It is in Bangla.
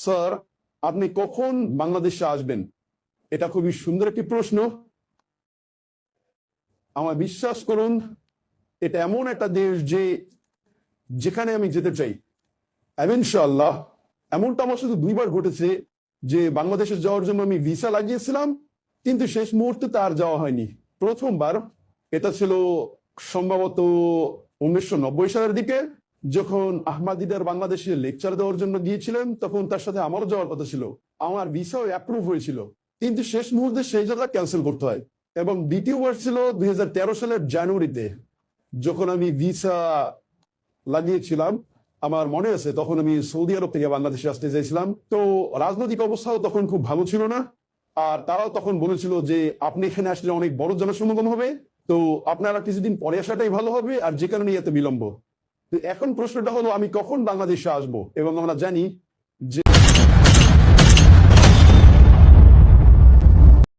স্যার আপনি কখন বাংলাদেশে আসবেন? এটা খুবই সুন্দর একটি প্রশ্ন। আমার বিশ্বাস করুন, এটা এমন একটা দেশ যে, যেখানে আমি যেতে চাই। এবং ইনশাআল্লাহ, এমনটা আমার শুধু দুইবার ঘটেছে যে, বাংলাদেশে যাওয়ার জন্য আমি ভিসা লাগিয়েছিলাম, কিন্তু শেষ মুহূর্তে তার যাওয়া হয়নি। প্রথমবার, এটা ছিল সম্ভবত উনিশশো নব্বই সালের দিকে। যখন আহমাদিদার বাংলাদেশে লেকচার দেওয়ার জন্য গিয়েছিলেন, তখন তার সাথে আমারও যাওয়ার কথা ছিল। আমার ভিসাও অ্যাপ্রুভ হয়েছিল। কিন্তু শেষ মুহূর্তে সেই জায়গা ক্যান্সেল করতে হয়। এবং দ্বিতীয়বার ছিল দুই সালের জানুয়ারিতে। যখন আমি ভিসা লাগিয়েছিলাম, আমার মনে আছে, তখন আমি সৌদি আরব থেকে বাংলাদেশে আসতে চাইছিলাম। তো রাজনৈতিক অবস্থাও তখন খুব ভালো ছিল না। আর তারাও তখন বলেছিল যে, আপনি এখানে আসলে অনেক বড় জনসমাগম হবে। তো আপনারা কিছুদিন পরে আসাটাই ভালো হবে। আর যে কারণে এত বিলম্ব। এখন প্রশ্নটা হলো আমি কখন বাংলাদেশে আসব? এবং আমরা জানি যে